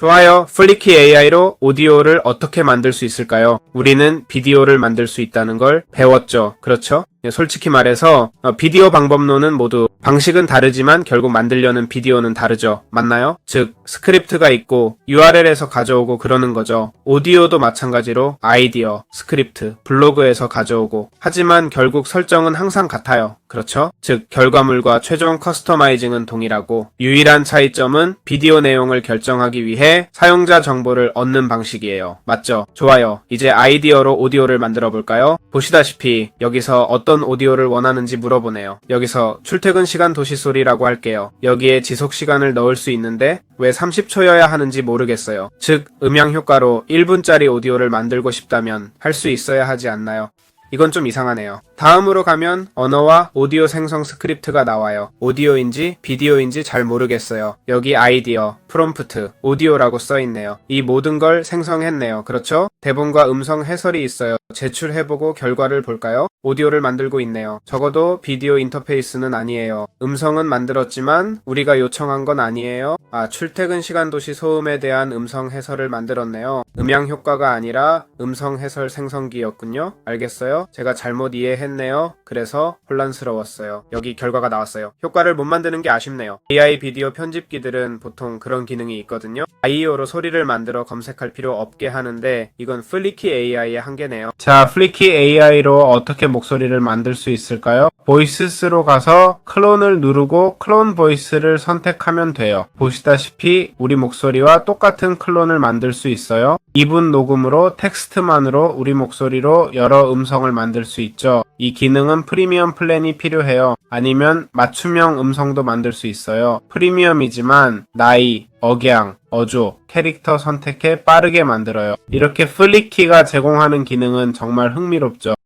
좋아요. 플리키 AI로 오디오를 어떻게 만들 수 있을까요? 우리는 비디오를 만들 수 있다는 걸 배웠죠. 그렇죠? 예, 솔직히 말해서 어, 비디오 방법론은 모두 방식은 다르지만 결국 만들려는 비디오는 다르죠. 맞나요? 즉 스크립트가 있고 URL에서 가져오고 그러는 거죠. 오디오도 마찬가지로 아이디어, 스크립트, 블로그에서 가져오고 하지만 결국 설정은 항상 같아요. 그렇죠? 즉 결과물과 최종 커스터마이징은 동일하고 유일한 차이점은 비디오 내용을 결정하기 위해 사용자 정보를 얻는 방식이에요. 맞죠? 좋아요. 이제 아이디어로 오디오를 만들어 볼까요? 보시다시피 여기서 어떤 오디오를 원하는지 물어보네요. 여기서 출퇴근 시간 도시 소리라고 할게요. 여기에 지속 시간을 넣을 수 있는데 왜 30초여야 하는지 모르겠어요. 즉 음향 효과로 1분짜리 오디오를 만들고 싶다면 할 수 있어야 하지 않나요? 이건 좀 이상하네요. 다음으로 가면 언어와 오디오 생성 스크립트가 나와요. 오디오인지 비디오인지 잘 모르겠어요. 여기 아이디어, 프롬프트, 오디오라고 써있네요. 이 모든 걸 생성했네요. 그렇죠? 대본과 음성 해설이 있어요. 제출해보고 결과를 볼까요? 오디오를 만들고 있네요. 적어도 비디오 인터페이스는 아니에요. 음성은 만들었지만 우리가 요청한 건 아니에요. 아, 출퇴근 시간 도시 소음에 대한 음성 해설을 만들었네요. 음향 효과가 아니라 음성 해설 생성기였군요. 알겠어요? 제가 잘못 이해했네요. 그래서 혼란스러웠어요. 여기 결과가 나왔어요. 효과를 못 만드는 게 아쉽네요. AI 비디오 편집기들은 보통 그런 기능이 있거든요. 아이오로 소리를 만들어 검색할 필요 없게 하는데 이건 플리키 AI의 한계네요. 자, 플리키 AI로 어떻게 목소리를 만들 수 있을까요? 보이스스로 가서 클론을 누르고 클론 보이스를 선택하면 돼요. 보시다시피 우리 목소리와 똑같은 클론을 만들 수 있어요. 2분 녹음으로 텍스트만으로 우리 목소리로 여러 음성을 만들 수 있죠. 이 기능은 프리미엄 플랜이 필요해요. 아니면 맞춤형 음성도 만들 수 있어요. 프리미엄이지만 나이, 억양, 어조, 캐릭터 선택해 빠르게 만들어요. 이렇게 플리키가 제공하는 기능은 정말 흥미롭죠.